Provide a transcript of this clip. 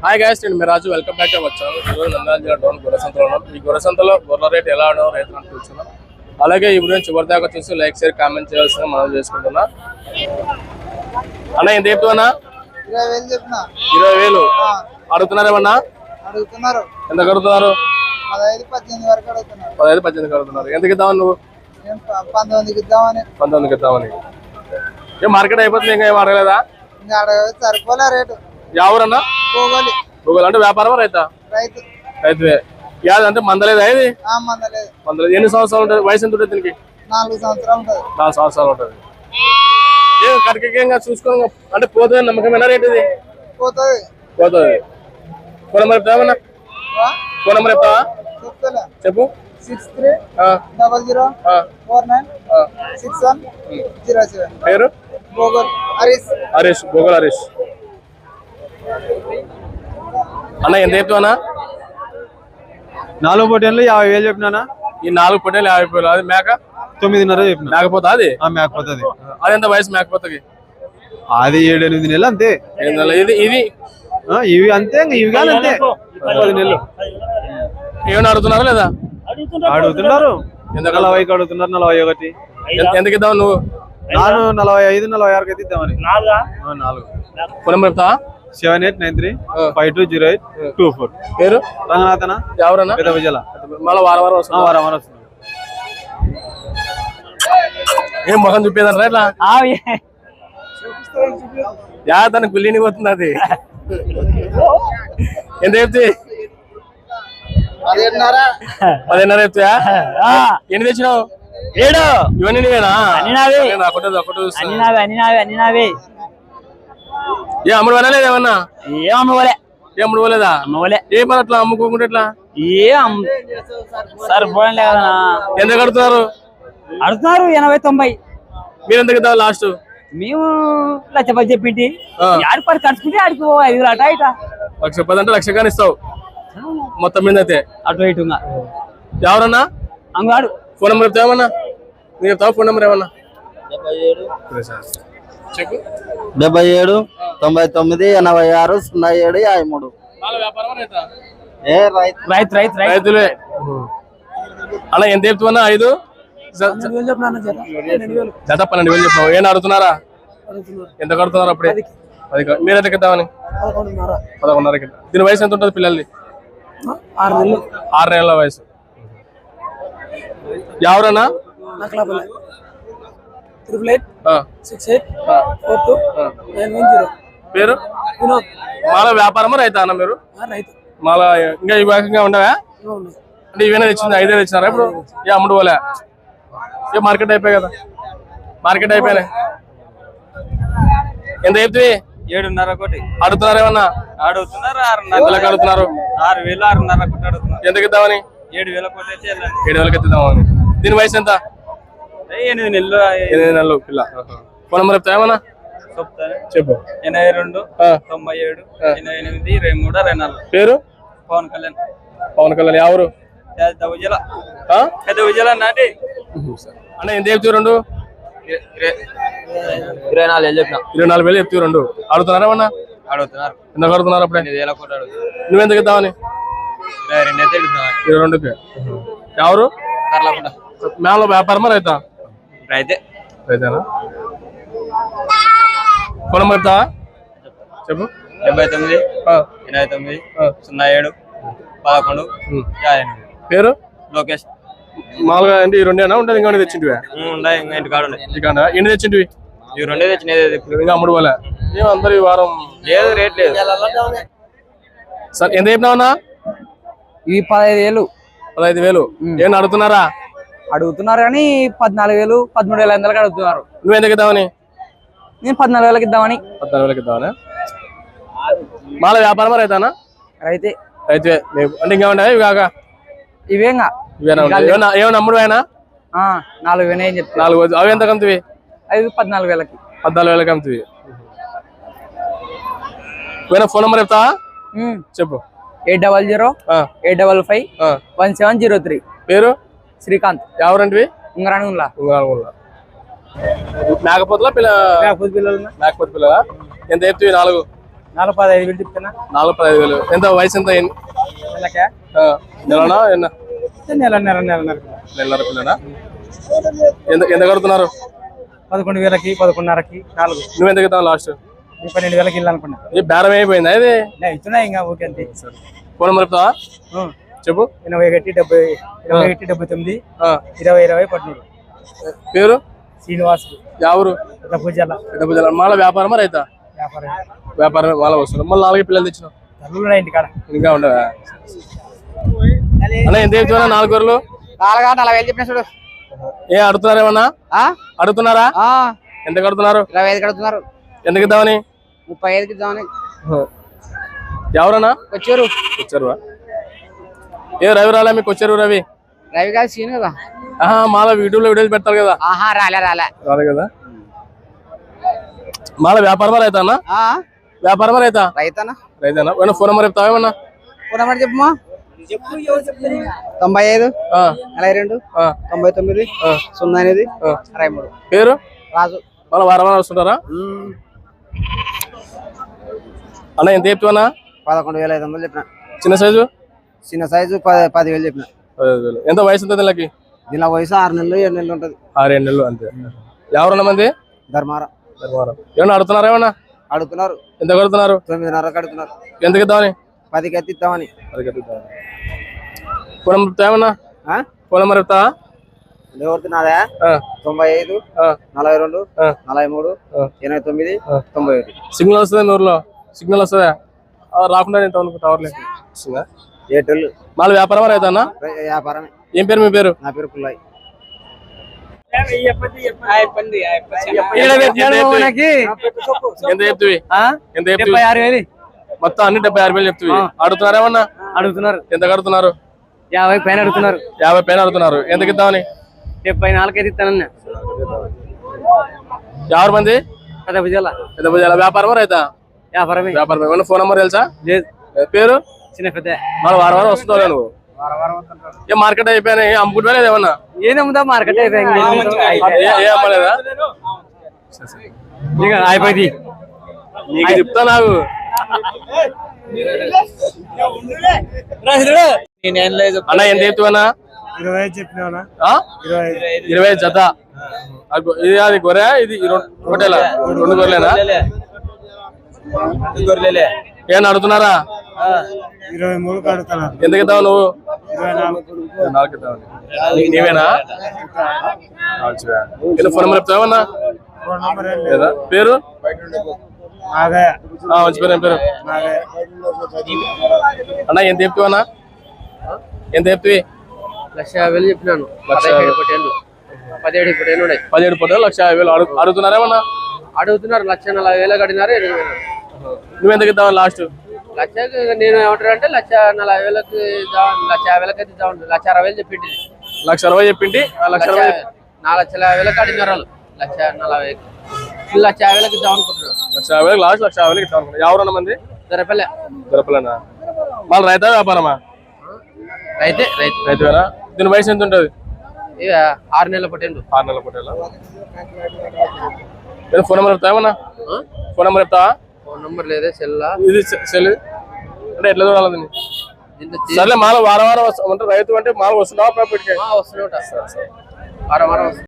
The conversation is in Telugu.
హాయ్ గాయస్ నేను మీ రాజు వెల్కమ్ బ్యాక్ వచ్చాను ఈరోజు నంద్యాల జిల్లా డోన్ గురసంతలో ఉన్నాం. ఈ గురసంతలో గొర్రెల రేట్ ఎలా ఉండవు రైతులను కూర్చున్నాం అలాగే ఈ వీడియో చివరి దాకా చూసి లైక్ షేర్ కామెంట్ చేయాల్సిన మనం చేసుకుంటున్నా. అన్న ఎంత చెప్తున్నా ఇరవై వేలు అడుగుతున్నారేమన్నా అడుగుతున్నారు ఎంత కడుగుతున్నారు? పదహైదు పద్దెనిమిది కడుగుతున్నారు. ఎంతకి ఇద్దామని నువ్వు? పంతొమ్మిదికి ఇద్దామని. పంతొమ్మిదికి ఇద్దామని. ఏ మార్కెట్ అయిపోతుంది ఇంకా ఏం అడగలేదా? ఇంకా సరిపోలే రేటు. ఎవరన్నా పోగోలి. గూగుల్ అంటే వ్యాపారం రైతా? రైతు. రైతువే. యాది అంటే మందలేదా ఇది? ఆ మందలేదు. ఎన్ని సంవత్సరాలు ఉంటుంది? వయసు ఎంత ఉంటుంది దీనికి? నాలుగు సంవత్సరాలు ఉంటుంది. ఏం కడకగా చూసుకొని అంటే పోతుంది నమ్మకమైన రేట్ ఇది? పోతుంది. పోతుంది. ఫోన్ నెంబర్ చెప్తావన్నా ఫోన్ నెంబర్ చెప్తావా? చెప్పు. Six three double zero four nine. Six one zero seven పేరు? హరీష్. హరీష్. గోగుల్ హరీష్. అన్న ఎంత చెప్తావన్నా నాలుగు పొట్టేళ్ళు యాభై వేలు చెప్పినానా ఈ నాలుగు పొట్టేలు యాభై రూపాయలు అది మేక? తొమ్మిదిన్నర చెప్పిన. మేకపోతా అది? ఆ మేకపోతుంది. అది ఎంత వయసు మేకపోతకి? అది ఏడు ఎనిమిది నెలలు అంతే? ఇది ఇది ఆ, ఇవి అంతే ఇవి కాదు అంతే. పది నెలలు. ఏమైనా అడుగుతున్నారా లేదా? అడుగుతున్నారు. నలభైకి అడుగుతున్నారు నలభై ఒకటి. ఎంత- ఎందుకు ఇద్దాం నువ్వు? నాను నలభై ఐదు నలభై ఆరుకి అయితే ఇద్దామని. ఆ, నాలుగు. ఫోన్ నెంబర్ చెప్తావా? Seven eight nine three five two zero eight two four. పేరు? రంగనాథన ఎవరన్నా? పెద్ద విజల మళ్ళీ వారం వారం వస్తుంది. వారం వారం వస్తుంది. ఏం మొహం చూపేదంటారా ఇట్లా? యా తన కుల్లిని పోతుంది అది. ఎంత చెప్తే? పదిన్నర చెప్తా ఎన్ని తెచ్చినావు? ఏడు. ఇవన్నీ నీవేనా? అన్ని నావే. నేను. అన్ని నావే అన్ని నావే అన్ని నావే. ఏ అమ్ముడు వల్ల ఏమన్నా? ఏం అమ్మవలే ఏ అమ్ముడు పోలేదా అమ్మవలే ఏ మరి అట్లా అమ్ముకోకుండా ఎట్లా? ఏం సరిపోలే కదా ఎంత కడుతున్నారు అడుగుతున్నారు? ఎనభై తొంభై. మీరు ఎంత కదా లాస్ట్? మేము లక్ష పది చెప్పింటి. ఆ. ఆడికి పది ఖర్చుకుంటే ఆడికి ఐదు అట ఇట. లక్ష పది అంటే లక్ష కానీ ఇస్తావు. మొత్తం మీద అయితే. అటు ఇటు ఎవరన్నా? అంగాడు. ఫోన్ నెంబర్ ఏమన్నా? మీరు చెప్తావా? ఫోన్ నెంబర్ ఏమన్నా? డెబ్బై ఏడు తొంభై తొమ్మిది ఎనభై ఆరు సున్నా ఏడు యాభై మూడు. రైతా? ఏ రైతు. రైతు రైతు రైతు. రైతులే. అలా ఎంత చెప్తున్నా ఐదు? జత? పన్నెండు వేలు. చెప్పినావు ఏం అడుగుతున్నారా? ఎంత కడుతున్నారు అప్పుడే? అది కా- మీరు ఎంత కిద్దామని పదకొండున్నరకి దీని వయసు ఎంత ఉంటుంది పిల్లల్ని ఆరు నెలలు. ఆరు నెలల వయసు. ఎవరన్నా? ట్రిపుల్ ఎయిట్ ఆ, six eight four two nine one zero పేరు? వినోద్. మాల వ్యాపారమా రైతా అన్న మీరు? రైతు. మాల ఇంకా ఈ భాగంగా ఉండవా? అంటే ఇవేనా తెచ్చింది ఐదే తెచ్చినారా ఇప్పుడు? ఏ అమ్ముడు పోలే. ఏ మార్కెట్ అయిపోయాయి కదా. మార్కెట్ అయిపోయినాయి. ఎంత చెప్తే? ఏడున్నర కోటి. అడుగుతున్నారు ఏమన్నా? అడుగుతున్నారు ఆరున్నర అడుగుతున్నారు. ఆరు వేలు ఆరున్నర కోటి అడుగుతున్నారు. ఎంతకి ఇద్దామని ఏడు వేల కోటి అయితే వెళ్ళండి ఏడు వేలకి ఇద్దామని దీని వయసు ఎంత? ఎనిమిది నెలలు ఎనిమిది నెలలు పిల్ల. ఫోన్ నెంబర్ చెప్తా ఏమన్నా? చెప్తాను చెప్పు. ఎనభై రెండు తొంభై ఏడు ఎనభై ఎనిమిది ఇరవై మూడు నాలుగు. పేరు? పవన్ కళ్యాణ్. పవన్ కళ్యాణ్. ఎవరు పెద్ద నాటి అన్న ఎంత చెప్తావు రెండు? ఇరవై నాలుగు వేలు చెప్పిన. ఇరవై నాలుగు వేలు చెప్తావు రెండు. అడుగుతున్నారా ఏమన్నా? అడుగుతున్నారు ఎంత అడుగుతున్నారు అప్పుడే? వేల అడుగుతున్నారు ఇద్దామని ఇరవై రెండు అయితే అడుగుతున్నారు ఇరవై రెండుకి. ఎవరు కర్లకుండా మేమలో వ్యాపారమా రైతా? రైతేనా? ఫోన్ నెంబర్ చెప్తావా? చెప్పు. డెబ్బై తొమ్మిది ఎనభై తొమ్మిది ఆ, సున్నా ఏడు పదకొండు పేరు? లోకేష్. మామూలుగా ఏంటి ఈ రెండేనా? ఉంటుంది ఇంకా తెచ్చింటివా? ఉన్నాయి ఇంకా ఇంటి కాడు ఉన్నాయి. ఇంటికాడ ఎన్ని తెచ్చింటివి? ఇవి రెండే తెచ్చినది ఇంకా అమ్ముడు పోలే. ఏం అందరు ఈ వారం? లేదు రేట్ లేదు. సార్ ఎంత చెప్పినావన్నా ఇవి పదహైదు వేలు. పదహైదు వేలు. ఏం అడుగుతున్నారా? అడుగుతున్నారు కానీ పద్నాలుగు వేలు పదమూడు వేల ఐదు వందలకి అడుగుతున్నారు. నువ్వు ఎందుకు ఇద్దామని? నేను పద్నాలుగు వేలకి ఇద్దామని. పద్నాలుగు వేలకి ఇద్దామని? మాల వ్యాపారమా రైతానా? రైతే. అయితే మేము- అంటే ఇంకా ఇవి కాక. ఇవేంగా? ఇవేనా ఏమన్నా అమ్ముడు అయినా ఆ, నాలుగు వేలు ఏం చెప్తా నాలుగు. అవి ఎంత కమ్ముతావి? ఐదు పద్నాలుగు వేలకి. పద్నాలుగు వేలకి అమ్ముతావి పోయినా ఫోన్ నెంబర్ చెప్తావా? చెప్పు. Eight double zero eight double five. One seven zero three. పేరు? శ్రీకాంత్. ఎవరంటివి? ఉంగరాణిగుంలా మేకపోతులా పిల్ల? పిల్లలు మేకపోతు పిల్లలా? ఎంత చెప్తావి నాలుగు? నాలుగు పదహైదు వేలు చెప్తున్నా. నాలుగు పదహైదు వేలు. ఎంత వయసు ఎంత నెలనా? ఎన్న? నెల నెల నెలన్నర నెలన్నర పిల్లనా? ఎంత ఎంత కడుతున్నారు? పదకొండు వేలకి పదకొండున్నరకి నాలుగు. నువ్వు ఎంత కడతావు లాస్ట్? పన్నెండు వేలకి ఈ బేరం అయిపోయిందా నేను ఇస్తున్నా ఇంకా ఓకే అంతే. ఫోన్ ఆ. చెప్పు. ఎనభై ఒకటి డెబ్బై ఇరవై ఒకటి డెబ్బై తొమ్మిది ఆ, ఇరవై ఇరవై పద్మూడు పేరు? శ్రీనివాస్. ఎవరు పెద్ద పూజల డబ్బు జల మాల వ్యాపారమా రైతా? వ్యాపారం వ్యాపారమే మాల వస్తుంది మళ్ళీ నాలుగు పిల్లలు తల్లులు ఇంటికాడ. ఇంకా ఉండవా? అన్న ఎంత చెప్తున్నా నాలుగు గొర్రెలు? నాలుగా నలభై వేలు చెప్పిన చూడు. ఏ అడుగుతున్నారేమన్నా ఆ? అడుగుతున్నారా? ఆ, ఎంత కడుతున్నారు? ఇరవై ఐదు కడుతున్నారు. ఎందుకు ఇద్దామని ముప్పై ఐదుకి ఇద్దామని ఎవరన్నా వచ్చారు. వచ్చారు ఏ రవి రాలే మీకు వచ్చారు రవి? రవి గారు సీన్ కదా. ఆహా మాల యూట్యూబ్లో వీడియోస్ పెడతారు కదా. ఆహా రాలే రాలే. రాలే కదా. మాల వ్యాపారమా రైతా అన్న? ఆ, వ్యాపారమా రైతా? రైతనా? రైతానా? ఏమన్నా ఫోన్ నెంబర్ చెప్తావా ఏమన్నా? ఫోన్ నెంబర్ చెప్పమ్మా. తొంభై ఐదు నలభై రెండు తొంభై తొమ్మిది. సున్నా ఎనిమిది. అరవై మూడు పేరు? రాజు. మళ్ళీ వారం వారం వస్తుంటారా? అన్న ఎంత చెప్తావన్నా పదకొండు వేల ఐదు వందలు చెప్పిన. చిన్న సైజు? చిన్న సైజు పది పదివేలు చెప్పిన. ఎంత వయసు ఎంత వీళ్ళకి? దీనిలో వయసు ఆరు నెలలు ఏడు నెలలు ఉంటుంది. ఆరేడు నెలలు అంతే. ఎవరన్నా మంది ధర్మారం. ధర్మవరం ఏమన్నా అడుగుతున్నారా ఏమన్నా? అడుగుతున్నారు. ఎంత కడుతున్నారు? తొమ్మిదిన్నరకు అడుగుతున్నారు. ఎంతకి ఇద్దామని పదికి ఎత్తి ఇద్దామని. అది కడుగుతామని ఫోన్ నెంబర్ చెప్తావా ఏమన్నా? ఫోన్ నెంబర్ చెప్తావా ఎవరిది నాదా. ఆ, తొంభై ఐదు ఆ, నలభై రెండు. నలభై మూడు. ఎనభై తొమ్మిది. తొంభై ఒకటి సిగ్నల్ వస్తుందా మీ ఊర్లో? సిగ్నల్ వస్తుందా? రాకుండా నేను టౌన్ టవర్లే. వస్తుందా? ఎయిర్టెల్. మళ్ళీ వ్యాపారం రైతా అన్న? వ్యాపారమే. ఏం పేరు మీ పేరు? నా పేరు పుల్లాయి ఎంత చెప్తువి? ఎంత చెప్తువి? డెబ్బై ఆరు వేలు. మొత్తం అన్ని డెబ్బై ఆరు వేలు చెప్తువి. అడుగుతున్నారా ఏమన్నా? అడుగుతున్నారు. ఎంత కడుతున్నారు? యాభై పైన అడుగుతున్నారు. యాభై పైన అడుగుతున్నారు. ఎంతకి ఇద్దామని డెబ్బై నాలుగు అయితే ఇస్తానన్నా. ఎవరు మంది? పెద్ద భుజాల. పెద్ద భుజాల. వ్యాపారమా రైతా వ్యాపారమే. వ్యాపారం ఏమన్నా ఫోన్ నెంబర్ తెలుసా? పేరు? చిన్న పెద్ద. మళ్ళీ వారం వారం నువ్వు ఏ మార్కెట్ అయిపోయినా అమ్ముకుంటున్నా లేదా ఏమన్నా? ఏనమ్ముదా మార్కెట్ అయిపోయింది. ఏ- ఏ అమ్మలేదా? అయిపోయింది. నీకు చెప్తా నాకు. అన్న ఎంత చెప్తున్నా ఇరవై చెప్పినా జత. ఇది అది గొర్రె ఇది ఒకటేలా? రెండు గొర్రెలేనా? ఏమన్నా అడుగుతున్నారా? ఇరవై మూడు ఇద్దావు నువ్వు? నాలుగు. నీవేనా? ఫోన్ నెంబర్ చెప్తావన్నా ఫోన్ నంబర్ ఏం లేదు. లేదా? పేరు? మంచి పేరు ఏం పేరు? అన్న ఎంత చెప్తావన్నా ఎంత చెప్తావి? లక్ష యాభై వేలు చెప్పినాను. లక్ష పదిహేడు పొట్టేళ్ళు పదిహేడు పొట్టేళ్ళు ఉన్నాయి. పదిహేడు పొట్టలు లక్ష యాభై వేలు. అడుగు అడుగుతున్నారేమన్నా అడుగుతున్నారు లక్ష నలభై వేలు కడినారు నువ్వు ఎందుకు ఇద్దామని లాస్ట్? లక్ష నేను ఏమంటారు అంటే లక్ష నలభై వేలకు లక్ష యాభై వేలకు అయితే ఇద్దాం లక్ష అరవై వేలు చెప్పింది లక్ష అరవై చెప్పింటి? ఆ లక్ష అరవై నాలుగు లక్షల యాభై వేలకు అడిగినారు వాళ్ళు లక్ష నలభై వీళ్ళు లక్ష యాభై వేలకు ఇద్దాం అనుకుంటున్నారు. లక్ష యాభై వేలకు లాస్ట్ లక్ష యాభై వేలకు ఇద్దాం ఎవరన్నా మంది? దొరపల్లె. దొరపలేనా మళ్ళీ రైతా వ్యాపారమా? రైతే రైతు. రైతువేనా? దీని వయసు ఎంత ఉంటుంది? ఇక ఆరు నెలల పొట్టేళ్ళు ఆరు నెలల పొట్టేలా? ఫోన్ నెంబర్ చెప్తావా ఫోన్ నెంబర్ చెప్తావా? ఫోన్ నంబర్ లేదే సెల్లా? ఇది సెల్ అంటే ఎట్లా చూడాలి దీన్ని దీంట్లో సర్లే మాల వారం వారం వస్తా- అంటే రైతు అంటే మాల వస్తున్నావా వస్తున్నావు వారం వారం